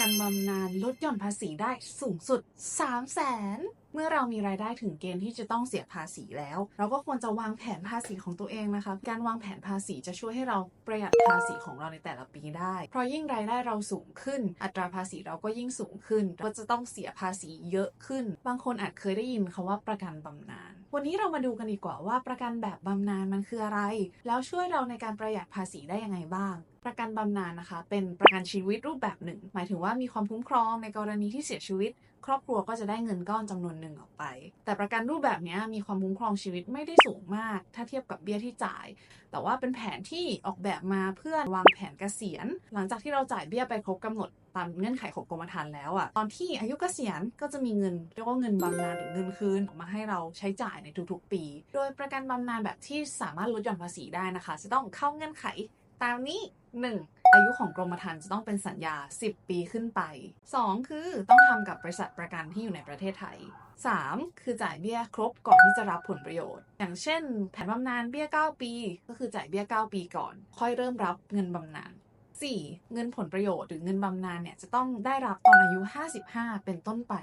กันบำนาญลดหย่อนภาษีได้สูงสุด 3 0 0แสนเมื่อเรามีรายได้ถึงเกณฑ์ที่จะต้องเสียภาษีแล้ว เราก็ควรจะวางแผนภาษีของตัวเองนะคะ การวางแผนภาษีจะช่วยให้เราประหยัดภาษีของเราในแต่ละปีได้ เพราะยิ่งรายได้เราสูงขึ้น อัตราภาษีเราก็ยิ่งสูงขึ้นก็จะต้องเสียภาษีเยอะขึ้น บางคนอาจเคยได้ยินคำว่าประกันบำนาญวันนี้เรามาดูกันดีกว่าว่าประกันแบบบำนาญมันคืออะไร แล้วช่วยเราในการประหยัดภาษีได้ยังไงบ้าง ประกันบำนาญนะคะ เป็นประกันชีวิตรูปแบบหนึ่ง หมายถึงว่ามีความคุ้มครองในกรณีที่เสียชีวิต ครอบครัวก็จะได้เงินก้อนจำนวนหนึ่งออกไป แต่ประกันรูปแบบนี้มีความคุ้มครองชีวิตไม่ได้สูงมาก ถ้าเทียบกับเบี้ยที่จ่าย แต่ว่าเป็นแผนที่ออกแบบมาเพื่อวางแผนเกษียณ หลังจากที่เราจ่ายเบี้ยไปครบกำหนดตามเงื่อนไขของกรมธรรม์แล้วอะตอนที่อายุเกษียณก็จะมีเงินเรียกว่าเงินบำนาญหรือเงินคืนออกมาให้เราใช้จ่ายในทุกๆ ปี โดยประกันบำนาญแบบที่สามารถลดหย่อนภาษีได้นะคะ จะต้องเข้าเงื่อนไข ตามนี้ 1. อายุของกรมธรรม์จะต้องเป็นสัญญา 10 ปีขึ้นไป 2. คือต้องทำกับบริษัทประกันที่อยู่ในประเทศไทย 3. คือจ่ายเบี้ยครบก่อนที่จะรับผลประโยชน์ อย่างเช่น แผนบำนาญเบี้ย 9 ปี ก็คือจ่ายเบี้ย 9 ปีก่อน ค่อยเริ่มรับเงินบำนาญ 4. เงินผลประโยชน์หรือเงินบำนาญเนี่ยจะต้องได้รับตอนอายุ 55 เป็นต้นไป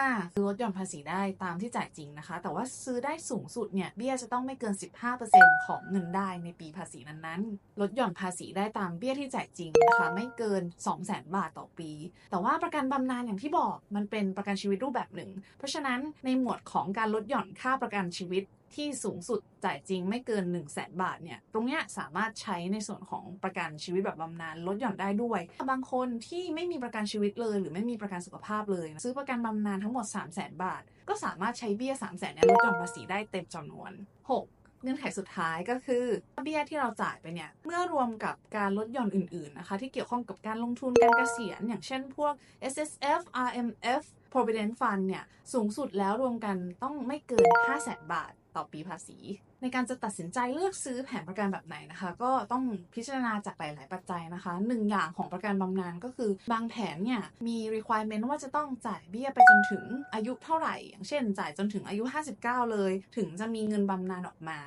5. คือลดหย่อนภาษีได้ตามที่จ่ายจริงนะคะ แต่ว่าซื้อได้สูงสุดเนี่ยเบี้ยจะต้องไม่เกิน 15%ของเงินได้ในปีภาษีนั้นๆ ลดหย่อนภาษีได้ตามเบี้ยที่จ่ายจริงนะคะไม่เกิน 200,000 บาทต่อปี แต่ว่าประกันบำนาญอย่างที่บอกมันเป็นประกันชีวิตรูปแบบหนึ่ง เพราะฉะนั้นในหมวดของการลดหย่อนค่าประกันชีวิต ที่สูงสุดจ่ายจริงไม่เกิน 1 0 0 0 0แบาทเนี่ย ตรงเนี้ยสามารถใช้ในส่วนของประกันชีวิตแบบบำนาญลดหย่อนได้ด้วย บางคนที่ไม่มีประกันชีวิตเลย หรือไม่มีประกันสุขภาพเลย ซื้อประกันบำนาญทั้งหมด 3 0 0 0 0 0บาท ก็สามารถใช้เบี้ย 3 0 0 0 0 0เนี่ยลดหย่อนภาษีได้เต็มจำนวน 6เงื่อนไขสุดท้ายก็คือเบี้ยที่เราจ่ายไปเนี่ย เมื่อรวมกับการลดหย่อนอื่นๆนะคะ ที่เกี่ยวข้องกับการลงทุนการเกษียณ อย่างเช่นพวก S S F R M F Provident Fund เนี่ย สูงสุดแล้วรวมกันต้องไม่เกิน 5 0 0 0 0 0 บาท ต่อปีภาษี ในการจะตัดสินใจเลือกซื้อแผนประกันแบบไหนนะคะ ก็ต้องพิจารณาจากหลาย ๆ ปัจจัยนะคะหนึ่งอย่างของประกันบำนาญก็คือบางแผนเนี่ยมี requirement ว่าจะต้องจ่ายเบี้ยไปจนถึงอายุเท่าไหร่ อย่างเช่น จ่ายจนถึงอายุ 59 เลย ถึงจะมีเงินบำนาญออกมา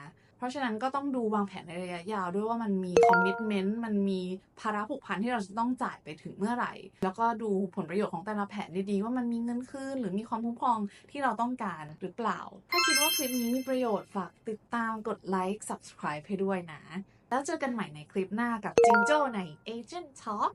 ราะฉะนั้นก็ต้องดูวางแผนในระยะยาวด้วยว่ามันมีคอมมิชเมนต์มันมีภาระผูกพันที่เราจะต้องจ่ายไปถึงเมื่อไหร่ แล้วก็ดูผลประโยชน์ของแต่ละแผนดีๆ ว่ามันมีเงินคืนหรือมีความคุ้มครองที่เราต้องการหรือเปล่า ถ้าคิดว่าคลิปนี้มีประโยชน์ฝากติดตามกดไลค์ subscribe ให้ด้วยนะ แล้วเจอกันใหม่ในคลิปหน้ากับจิงโจ้ใน Agent Talk